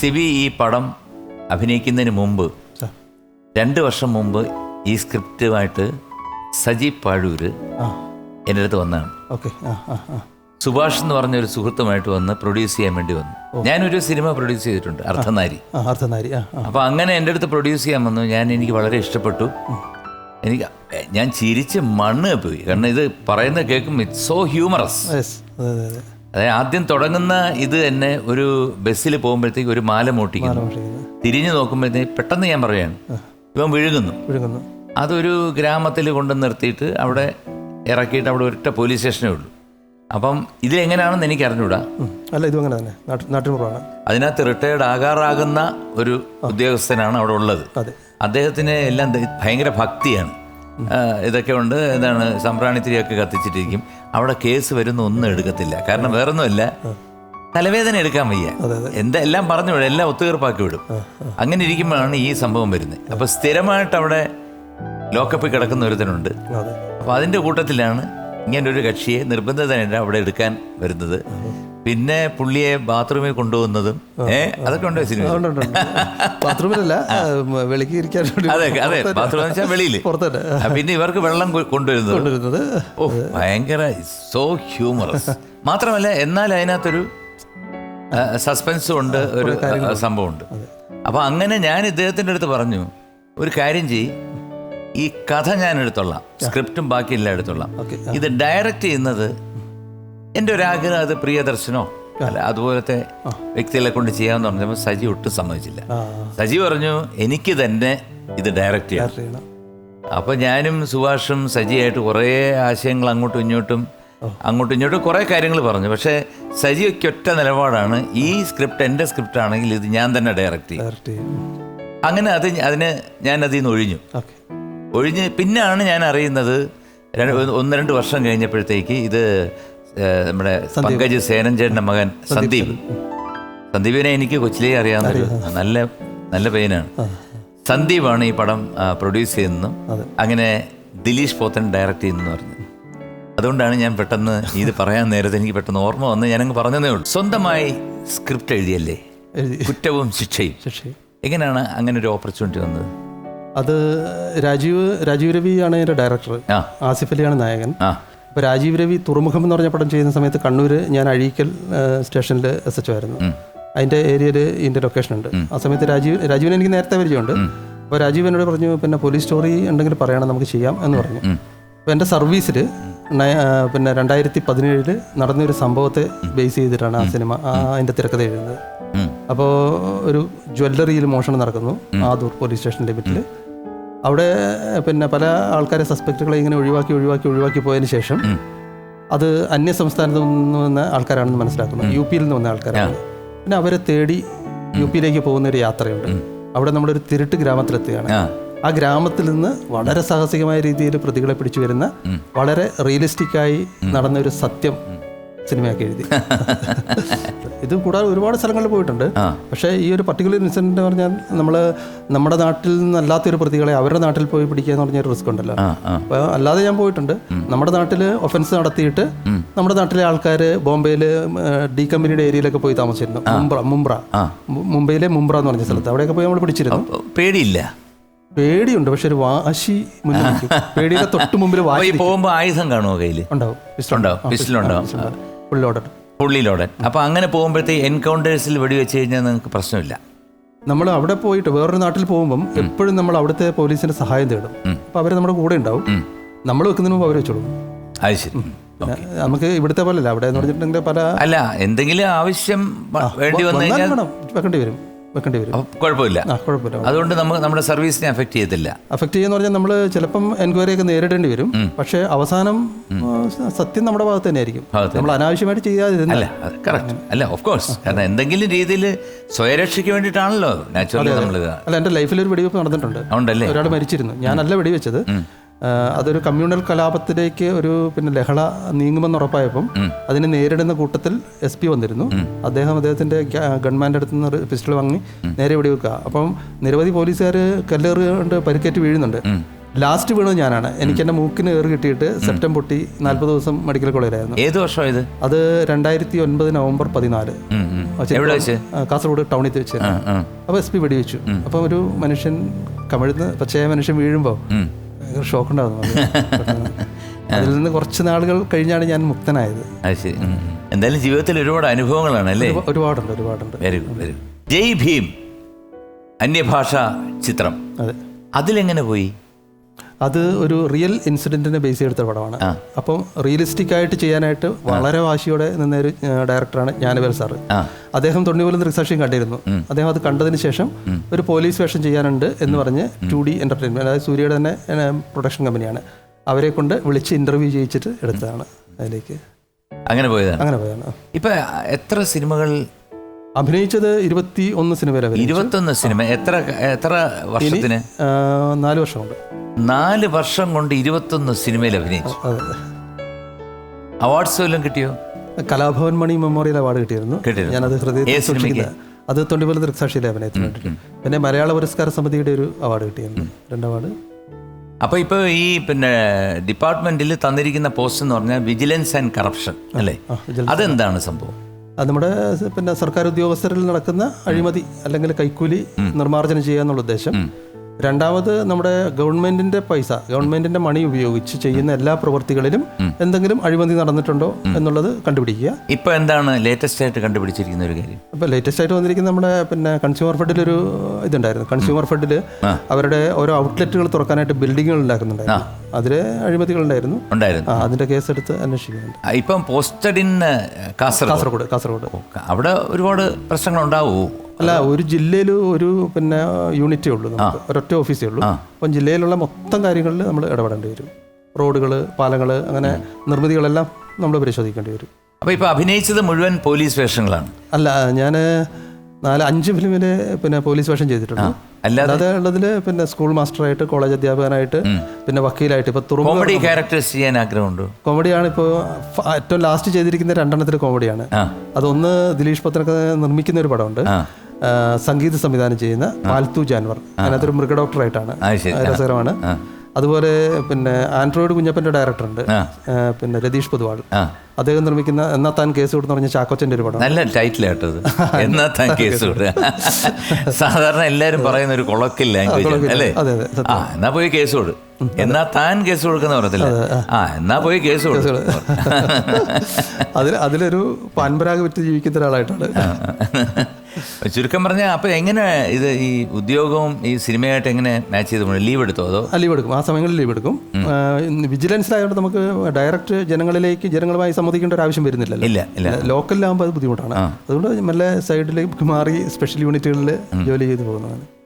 സിബി ഈ പടം അഭിനയിക്കുന്നതിന് മുമ്പ്. രണ്ട് വർഷം മുമ്പ് ഈ സ്ക്രിപ്റ്റുമായിട്ട് സജി പാഴൂര് എന്റെ അടുത്ത് വന്നതാണ് സുഭാഷ് എന്ന് പറഞ്ഞ ഒരു സുഹൃത്തുമായിട്ട് വന്ന് പ്രൊഡ്യൂസ് ചെയ്യാൻ വേണ്ടി വന്നു. ഞാനൊരു സിനിമ പ്രൊഡ്യൂസ് ചെയ്തിട്ടുണ്ട് അർത്ഥനാരി അർത്ഥനാരി അപ്പോൾ അങ്ങനെ എന്റെ അടുത്ത് പ്രൊഡ്യൂസ് ചെയ്യാൻ വന്നു. ഞാൻ എനിക്ക് വളരെ ഇഷ്ടപ്പെട്ടു. എനിക്ക് ഞാൻ ചിരിച്ച് മണ്ണ് പോയി കാരണം ഇത് പറയുന്നത് കേൾക്കും ഇറ്റ്സ് സോ ഹ്യൂമറസ് അതായത് ആദ്യം തുടങ്ങുന്ന ഇത് തന്നെ ഒരു ബസ്സിൽ പോകുമ്പോഴത്തേക്ക് ഒരു മാല മൂട്ടിക്കുന്നു. തിരിഞ്ഞു നോക്കുമ്പോഴത്തേക്ക് പെട്ടെന്ന് ഞാൻ പറയാണ് ഇവൻ വിഴുകുന്നു വിഴുകുന്നു അതൊരു ഗ്രാമത്തിൽ കൊണ്ടു നിർത്തിയിട്ട് അവിടെ ഇറക്കിയിട്ട് അവിടെ ഒരൊറ്റ പോലീസ് സ്റ്റേഷനേ ഉള്ളൂ. അപ്പം ഇത് എങ്ങനെയാണെന്ന് എനിക്ക് അറിഞ്ഞൂടാ അല്ല ഇതും അങ്ങനെ തന്നെ. നാട്ടിൻപുറമാണ്. അതിനകത്ത് റിട്ടയർഡ് ആകാറാകുന്ന ഒരു ഉദ്യോഗസ്ഥനാണ് അവിടെ ഉള്ളത്. അതെ. അദ്ദേഹത്തിന് എല്ലാം ഭയങ്കര ഭക്തിയാണ്. ഇതൊക്കെ ഉണ്ട് എന്താണ് സംപ്രാണിത്തിരിയൊക്കെ കത്തിച്ചിട്ടിരിക്കും. അവിടെ കേസ് വരുന്ന ഒന്നും എടുക്കത്തില്ല. കാരണം വേറൊന്നുമല്ല തലവേദന എടുക്കാൻ വയ്യ. എന്താ എല്ലാം പറഞ്ഞു വിടും. എല്ലാം ഒത്തുതീർപ്പാക്കി വിടും. അങ്ങനെ ഇരിക്കുമ്പോഴാണ് ഈ സംഭവം വരുന്നത്. അപ്പൊ സ്ഥിരമായിട്ട് അവിടെ ലോക്കപ്പിൽ കിടക്കുന്ന ഒരുത്തനുണ്ട്. അതെ. അപ്പൊ അതിന്റെ കൂട്ടത്തിലാണ് ഇങ്ങനെ ഒരു കക്ഷിയെ നിർബന്ധിതനായിട്ട് അവിടെ എടുക്കാൻ വരുന്നത്. പിന്നെ പുള്ളിയെ ബാത്റൂമിൽ കൊണ്ടുപോകുന്നതും ഏ അതൊക്കെ ഉണ്ടോ സിനിമ. ബാത്റൂമിലല്ല വെളിക്ക് ഇരിക്കാൻ അതെ അതെ ബാത്റൂം വെച്ചാൽ വെളിയിൽ പിന്നെ ഇവർക്ക് വെള്ളം കൊണ്ടുവരുന്നത്. ഓ ഭയങ്കര സോ ഹ്യൂമറസ് മാത്രമല്ല എന്നാൽ അതിനകത്തൊരു സസ്പെൻസും ഉണ്ട് ഒരു സംഭവമുണ്ട്. അപ്പൊ അങ്ങനെ ഞാൻ ഇദ്ദേഹത്തിന്റെ അടുത്ത് പറഞ്ഞു ഒരു കാര്യം ചെയ്യ്. ഈ കഥ ഞാൻ എടുത്തോളാം. സ്ക്രിപ്റ്റും ബാക്കിയെല്ലാം എടുത്തോളാം. ഇത് ഡയറക്റ്റ് ചെയ്യുന്നത് എന്റെ ഒരു ആഗ്രഹം അത് പ്രിയദർശനോ? അല്ല അതുപോലത്തെ വ്യക്തികളെ കൊണ്ട് ചെയ്യാമെന്ന് പറഞ്ഞപ്പോൾ സജി ഒട്ടും സമ്മതിച്ചില്ല. സജി പറഞ്ഞു എനിക്ക് തന്നെ ഇത് ഡയറക്റ്റ് ചെയ്യണം. അപ്പൊ അപ്പോൾ ഞാനും സുഭാഷും സജിയായിട്ട് കുറേ ആശയങ്ങൾ അങ്ങോട്ടും ഇങ്ങോട്ടും അങ്ങോട്ടും ഇങ്ങോട്ടും കുറേ കാര്യങ്ങൾ പറഞ്ഞു. പക്ഷേ സജിയൊക്കെ ഒറ്റ നിലപാടാണ്. ഈ സ്ക്രിപ്റ്റ് എന്റെ സ്ക്രിപ്റ്റ് ആണെങ്കിൽ ഇത് ഞാൻ തന്നെ ഡയറക്റ്റ് ചെയ്യും. അങ്ങനെ അത് അതിന് ഞാൻ അതിൽ നിന്ന് ഒഴിഞ്ഞു ഒഴിഞ്ഞ് പിന്നാണ് ഞാൻ അറിയുന്നത് ഒന്ന് രണ്ട് വർഷം കഴിഞ്ഞപ്പോഴത്തേക്ക് ഇത് നമ്മുടെ പങ്കജ് സേനഞ്ചേട്ടന്റെ മകൻ സന്ദീപ് സന്ദീപിനെ എനിക്ക് കൊച്ചിലേ അറിയാവുന്ന നല്ല നല്ല പയ്യനാണ് സന്ദീപാണ് ഈ പടം പ്രൊഡ്യൂസ് ചെയ്യുന്നതും അങ്ങനെ ദിലീഷ് പോത്തൻ ഡയറക്റ്റ് ചെയ്യുന്നു പറഞ്ഞു അതുകൊണ്ടാണ് ഞാൻ പെട്ടെന്ന് ഇത് പറയാൻ നേരത്തെ എനിക്ക് പെട്ടെന്ന് ഓർമ്മ വന്ന് ഞാനങ്ങ് പറഞ്ഞതേ ഉള്ളൂ. സ്വന്തമായി സ്ക്രിപ്റ്റ് എഴുതിയല്ലേ? എഴുതി. കുറ്റവും ശിക്ഷയും. എങ്ങനെയാണ് അങ്ങനെ ഒരു ഓപ്പർച്യൂണിറ്റി വന്നത്? അത് രാജീവ് രാജീവ് രവിയാണ് എന്റെ ഡയറക്ടർ ആസിഫ് അലിയാണ് നായകൻ. ആ അപ്പോൾ രാജീവ് രവി തുറമുഖം എന്ന് പറഞ്ഞ പടം ചെയ്യുന്ന സമയത്ത് കണ്ണൂർ ഞാൻ അഴീക്കൽ സ്റ്റേഷനിൽ എസ് എച്ച് ആയിരുന്നു. അതിന്റെ ഏരിയയിൽ ഇതിന്റെ ലൊക്കേഷൻ ഉണ്ട്. ആ സമയത്ത് രാജീവ് രാജീവിനെ എനിക്ക് നേരത്തെ പരിചയമുണ്ട്. അപ്പോൾ രാജീവ് എന്നോട് പറഞ്ഞു പിന്നെ പോലീസ് സ്റ്റോറി ഉണ്ടെങ്കിൽ പറയണം നമുക്ക് ചെയ്യാം എന്ന് പറഞ്ഞു. അപ്പോൾ എന്റെ സർവീസിൽ പിന്നെ രണ്ടായിരത്തി പതിനേഴിൽ നടന്നൊരു സംഭവത്തെ ബേസ് ചെയ്തിട്ടാണ് ആ സിനിമ ആ അതിന്റെ തിരക്കഥ എഴുതുന്നത്. അപ്പോൾ ഒരു ജ്വല്ലറിയിൽ മോഷണം നടക്കുന്നു ആദൂർ പോലീസ് സ്റ്റേഷൻ ലിമിറ്റിൽ അവിടെ പിന്നെ പല ആൾക്കാരെ സസ്പെക്റ്റുകളെ ഇങ്ങനെ ഒഴിവാക്കി ഒഴിവാക്കി ഒഴിവാക്കി പോയതിന് ശേഷം അത് അന്യ സംസ്ഥാനത്ത് നിന്ന് വന്ന ആൾക്കാരാണെന്ന് മനസ്സിലാക്കുന്നു. യു പിയിൽ നിന്ന് വന്ന ആൾക്കാരാണ്. പിന്നെ അവരെ തേടി യു പിയിലേക്ക് പോകുന്ന ഒരു യാത്രയുണ്ട്. അവിടെ നമ്മളൊരു തിരുട്ട് ഗ്രാമത്തിലെത്തുകയാണ്. ആ. ആ ഗ്രാമത്തിൽ നിന്ന് വളരെ സാഹസികമായ രീതിയിൽ പ്രതികളെ പിടിച്ചു വരുന്ന വളരെ റിയലിസ്റ്റിക്കായി നടന്ന ഒരു സത്യം സിനിമയാക്കി എഴുതി. ഇത് കൂടാതെ ഒരുപാട് സ്ഥലങ്ങളിൽ പോയിട്ടുണ്ട്. പക്ഷേ ഈ ഒരു പർട്ടിക്കുലർ ഇൻസിഡന്റ് പറഞ്ഞാൽ നമ്മൾ നമ്മുടെ നാട്ടിൽ നിന്നല്ലാത്തൊരു പ്രതികളെ അവരുടെ നാട്ടിൽ പോയി പിടിക്കുക എന്ന് പറഞ്ഞൊരു റിസ്ക് ഉണ്ടല്ലോ. അപ്പോൾ അല്ലാതെ ഞാൻ പോയിട്ടുണ്ട്. നമ്മുടെ നാട്ടിൽ ഒഫൻസ് നടത്തിയിട്ട് നമ്മുടെ നാട്ടിലെ ആൾക്കാർ ബോംബെയിൽ ഡി കമ്പനിയുടെ ഏരിയയിലൊക്കെ പോയി താമസിച്ചിരുന്നു. മുംബ്ര മുംബ്ര. മുംബൈയിലെ മുംബ്ര എന്ന് പറഞ്ഞ സ്ഥലത്ത്. അവിടെയൊക്കെ പോയി നമ്മൾ പിടിച്ചിരുന്നു. പേടിയില്ല. പേടിയുണ്ട്. പക്ഷെ ഒരു വാശി. പേടിയുടെ തൊട്ട് മുമ്പിൽ വാശി പോകുമ്പോൾ പോകുമ്പോ ആയുധം കാണുമോ കയ്യിൽ ഉണ്ടാവും. പിസ്റ്റലുണ്ടാവും പിസ്റ്റലുണ്ടാവും ഫുൾ ലോഡഡ് പുള്ളിയിലോടൻ അപ്പൊ അങ്ങനെ പോകുമ്പോഴത്തേക്ക് എൻകൗണ്ടേഴ്സിൽ വെടിവെച്ച് കഴിഞ്ഞാൽ നിങ്ങൾക്ക് പ്രശ്നമില്ല. നമ്മൾ അവിടെ പോയിട്ട് വേറൊരു നാട്ടിൽ പോകുമ്പം എപ്പോഴും നമ്മൾ അവിടുത്തെ പോലീസിന്റെ സഹായം തേടും. അപ്പോൾ അവർ നമ്മുടെ കൂടെ ഉണ്ടാവും. നമ്മൾ വെക്കുന്നതിന് മുമ്പ് അവർ വെച്ചോളും. അത് ശരി. നമുക്ക് ഇവിടുത്തെ പോലെ അല്ല അവിടെ എന്ന് പറഞ്ഞിട്ടുണ്ടെങ്കിൽ പല അല്ല എന്തെങ്കിലും ആവശ്യം വേണ്ടി വന്നു കഴിഞ്ഞാൽ വെക്കേണ്ടി വരും. വെക്കേണ്ടി വരും. കുഴപ്പമില്ല. ആ കുഴപ്പമില്ല. അതുകൊണ്ട് നമുക്ക് നമ്മുടെ സർവീസിനെ അഫക്റ്റ് ചെയ്യത്തില്ല. അഫക്റ്റ് ചെയ്യുന്ന പറഞ്ഞാൽ നമ്മൾ ചിലപ്പം എൻക്വയറി ഒക്കെ നേരിടേണ്ടി വരും. പക്ഷേ അവസാനം സത്യം നമ്മുടെ ഭാഗത്ത് തന്നെ ആയിരിക്കും. നമ്മൾ അനാവശ്യമായിട്ട് ചെയ്യാതിരുന്നില്ല കറക്റ്റ് അല്ല ഓഫ് കോഴ്സ് കാരണം എന്തെങ്കിലും രീതിയിൽ സ്വയരക്ഷയ്ക്ക് വേണ്ടിയിട്ടാണല്ലോ നാച്ചുറലി നമ്മൾ അല്ല എന്റെ ലൈഫിൽ ഒരു വെടിവെപ്പ് നടന്നിട്ടുണ്ട്. ഉണ്ടല്ലേ? ഒരാൾ മരിച്ചിരുന്നു. ഞാനല്ല വെടിവെച്ചത്. അതൊരു കമ്മ്യൂണൽ കലാപത്തിലേക്ക് ഒരു പിന്നെ ലഹള നീങ്ങുമെന്ന് ഉറപ്പായപ്പം അതിനെ നേരിടുന്ന കൂട്ടത്തിൽ എസ് പി വന്നിരുന്നു. അദ്ദേഹം അദ്ദേഹത്തിന്റെ ഗവൺമെന്റ് അടുത്ത് നിന്ന് പിസ്റ്റൾ വാങ്ങി നേരെ വെടിവെക്കുക അപ്പം നിരവധി പോലീസുകാർ കല്ലേറ് കൊണ്ട് പരിക്കേറ്റ് വീഴുന്നുണ്ട്. ലാസ്റ്റ് വീണത് ഞാനാണ്. എനിക്ക് എന്റെ മൂക്കിന് ഏറ് കിട്ടിയിട്ട് സെപ്റ്റം പൊട്ടി നാല്പത് ദിവസം മെഡിക്കൽ കോളേജിലായിരുന്നു. ഏത് വർഷം ഇത്? അത് രണ്ടായിരത്തി ഒൻപത് നവംബർ പതിനാല്. കാസർഗോഡ് ടൗണിൽ വെച്ച്. അപ്പോൾ എസ് പി വെടിവെച്ചു. അപ്പോൾ ഒരു മനുഷ്യൻ കമിഴ്ന്ന് പച്ചയായ മനുഷ്യൻ വീഴുമ്പോൾ. ഭയങ്കര ഷോക്ക് ഉണ്ടായിരുന്നു. അതിൽ നിന്ന് കുറച്ച് നാളുകൾ കഴിഞ്ഞാണ് ഞാൻ മുക്തനായത്. ശരി. എന്തായാലും ജീവിതത്തിൽ ഒരുപാട് അനുഭവങ്ങളാണ് അല്ലേ? ഒരുപാ- ഒരുപാടുണ്ട് ഒരുപാടുണ്ട്. Very good very good. Jai Bhim. അന്യഭാഷ ചിത്രം. അതെ. അതിലെങ്ങനെ പോയി? അത് ഒരു റിയൽ ഇൻസിഡന്റിനെ ബേസ് ചെയ്തെടുത്ത പടമാണ്. അപ്പം റിയലിസ്റ്റിക് ആയിട്ട് ചെയ്യാനായിട്ട് വളരെ വാശിയോടെ നിന്ന ഒരു ഡയറക്ടറാണ് ജ്ഞാനവേൽ സാറ്. അദ്ദേഹം തൊണ്ണൂറ് ദൃക്സാക്ഷ്യം കണ്ടിരുന്നു. അദ്ദേഹം അത് കണ്ടതിന് ശേഷം ഒരു പോലീസ് വേഷം ചെയ്യാനുണ്ട് എന്ന് പറഞ്ഞ് ടു ഡി എന്റർടൈൻമെന്റ് അതായത് സൂര്യയുടെ തന്നെ പ്രൊഡക്ഷൻ കമ്പനിയാണ് അവരെ കൊണ്ട് വിളിച്ച് ഇന്റർവ്യൂ ചെയ്യിച്ചിട്ട് എടുത്തതാണ് അതിലേക്ക്. അങ്ങനെ പോയതാണ്. അങ്ങനെ പോയതാണ്. ഇപ്പൊ എത്ര സിനിമകൾ അഭിനയിച്ചത് ഇരുപത്തി ഒന്ന് സിനിമ വരെ ഇരുപത്തി ഇരുപത്തൊന്ന് സിനിമ. എത്ര എത്ര വർഷത്തിന്? നാല് വർഷം കൊണ്ട് നാല് വർഷം കൊണ്ട് ഇരുപത്തൊന്ന് സിനിമയിൽ അഭിനയിച്ചു. അതെ അവാർഡ്സ് വല്ലതും കിട്ടിയോ? കലാഭവൻ മണി മെമ്മോറിയൽ അവാർഡ് കിട്ടിയിരുന്നു. ഞാനത് ഹൃദയത്തിൽ സൂക്ഷിക്കുന്നത് അത് തൊണ്ടിപോലെ ദൃക്സാക്ഷിയിലെ അഭിനയത്തിന് വേണ്ടിയിട്ട് പിന്നെ മലയാള പുരസ്കാര സമിതിയുടെ ഒരു അവാർഡ് കിട്ടിയിരുന്നു. രണ്ട് അവാർഡ്. അപ്പൊ ഇപ്പൊ ഈ പിന്നെ ഡിപ്പാർട്ട്മെന്റിൽ തന്നിരിക്കുന്ന പോസ്റ്റ് എന്ന് പറഞ്ഞാൽ വിജിലൻസ് ആൻഡ് കറപ്ഷൻ അല്ലേ? അതെന്താണ് സംഭവം? അത് നമ്മുടെ പിന്നെ സർക്കാർ ഉദ്യോഗസ്ഥരിൽ നടക്കുന്ന അഴിമതി അല്ലെങ്കിൽ കൈക്കൂലി നിർമ്മാർജനം ചെയ്യുക എന്നുള്ള ഉദ്ദേശം. രണ്ടാമത് നമ്മുടെ ഗവൺമെന്റിന്റെ പൈസ ഗവൺമെന്റിന്റെ മണി ഉപയോഗിച്ച് ചെയ്യുന്ന എല്ലാ പ്രവൃത്തികളിലും എന്തെങ്കിലും അഴിമതി നടന്നിട്ടുണ്ടോ എന്നുള്ളത് കണ്ടുപിടിക്കുക. ഇപ്പൊ എന്താണ് ലേറ്റസ്റ്റ് ആയിട്ട് കണ്ടുപിടിച്ചിരിക്കുന്ന ഒരു കാര്യം? ഇപ്പൊ ലേറ്റസ്റ്റ് ആയിട്ട് വന്നിരിക്കുന്ന നമ്മുടെ പിന്നെ കൺസ്യൂമർ ഫെഡിലൊരു ഇതുണ്ടായിരുന്നു. കൺസ്യൂമർ ഫെഡിൽ അവരുടെ ഓരോ ഔട്ട്ലെറ്റുകൾ തുറക്കാനായിട്ട് ബിൽഡിങ്ങുകൾ ഉണ്ടാക്കുന്നുണ്ടായിരുന്നു അതിൽ അഴിമതികൾ ഉണ്ടായിരുന്നു. അതിന്റെ കേസ് എടുത്ത് അന്വേഷിക്കുന്നുണ്ട്. ഇപ്പം പോസ്റ്റഡ് ഇൻ കാസർഗോഡ്. കാസർഗോഡ് അവിടെ ഒരുപാട് പ്രശ്നങ്ങൾ ഉണ്ടാവുമോ അല്ല ഒരു ജില്ലയിൽ ഒരു പിന്നെ യൂണിറ്റേ ഉള്ളൂ നമുക്ക്. ഒരൊറ്റ ഓഫീസേ ഉള്ളൂ. അപ്പം ജില്ലയിലുള്ള മൊത്തം കാര്യങ്ങളിൽ നമ്മൾ ഇടപെടേണ്ടി വരും. റോഡുകൾ പാലങ്ങൾ അങ്ങനെ നിർമ്മിതികളെല്ലാം നമ്മൾ പരിശോധിക്കേണ്ടി വരും. അപ്പോൾ ഇപ്പോൾ അഭിനയിച്ചത് മുഴുവൻ പോലീസ് വേഷങ്ങളാണ്. അല്ല ഞാൻ നാല് അഞ്ച് ഫിലിമിൽ പിന്നെ പോലീസ് വേഷം ചെയ്തിട്ടുണ്ട്. അല്ലാതെ ഉള്ളതിൽ പിന്നെ സ്കൂൾ മാസ്റ്ററായിട്ട് കോളേജ് അധ്യാപകനായിട്ട് പിന്നെ വക്കീലായിട്ട് ഇപ്പൊ കോമഡി ക്യാരക്ടേഴ്സ് ചെയ്യാൻ ആഗ്രഹമുണ്ടോ? കോമഡിയാണ് ഇപ്പോൾ ഏറ്റവും ലാസ്റ്റ് ചെയ്തിരിക്കുന്ന രണ്ടെണ്ണത്തിൽ കോമഡിയാണ് അതൊന്ന് ദിലീഷ് പത്രക്ക് നിർമ്മിക്കുന്ന ഒരു പടമുണ്ട് സംഗീത സംവിധാനം ചെയ്യുന്ന പാൽത്തു ജാൻവർ. അതിനകത്തൊരു മൃഗ ഡോക്ടറായിട്ടാണ്. രസകരമാണ്. അതുപോലെ പിന്നെ ആൻഡ്രോയിഡ് കുഞ്ഞപ്പന്റെ ഡയറക്ടറുണ്ട്. പിന്നെ രതീഷ് പൊതുവാൾ. അദ്ദേഹം നിർമ്മിക്കുന്ന എന്നാ താൻ കേസ് കൊടുത്ത് പറഞ്ഞ ചാക്കോച്ചന്റെ ഒരു പടം. നല്ല ടൈറ്റിൽ കേട്ടത് എന്നാ താൻ കേസ് കൊടുക്കുക സാധാരണ എല്ലാവരും പറയുന്ന ഒരു കൊളക്കിൽ ലാംഗ്വേജ് അല്ലേ? ആ എന്നാ പോയി കേസ് കൊടു. എന്നാ താൻ കേസ് കൊടുക്കുന്ന പറയത്തില്ല ആ. എന്നാ പോയി കേസ് കൊടു. അതിൽ അതിലൊരു പാൻപരാഗ് വിറ്റ് ജീവിക്കുന്ന ഒരാളായിട്ടാണ്. ചുരുക്കം പറഞ്ഞാൽ അപ്പൊ എങ്ങനെ ഇത് ഈ ഉദ്യോഗവും ഈ സിനിമയായിട്ട് എങ്ങനെ മാച്ച് ചെയ്ത് പോകണം ലീവ് എടുത്തോ അതോ? ലീവ് എടുക്കും. ആ സമയങ്ങളിൽ ലീവ് എടുക്കും. വിജിലൻസ് ആയതുകൊണ്ട് നമുക്ക് ഡയറക്റ്റ് ജനങ്ങളിലേക്ക് ജനങ്ങളുമായി സംവദിക്കേണ്ട ഒരു ആവശ്യം വരുന്നില്ലല്ലോ. ഇല്ല ഇല്ല. ലോക്കലിലാകുമ്പോൾ അത് ബുദ്ധിമുട്ടാണ്. അതുകൊണ്ട് മെല്ലെ സൈഡിലേക്ക് മാറി സ്പെഷ്യൽ യൂണിറ്റുകളിൽ ജോലി ചെയ്തു പോകുന്നതാണ്.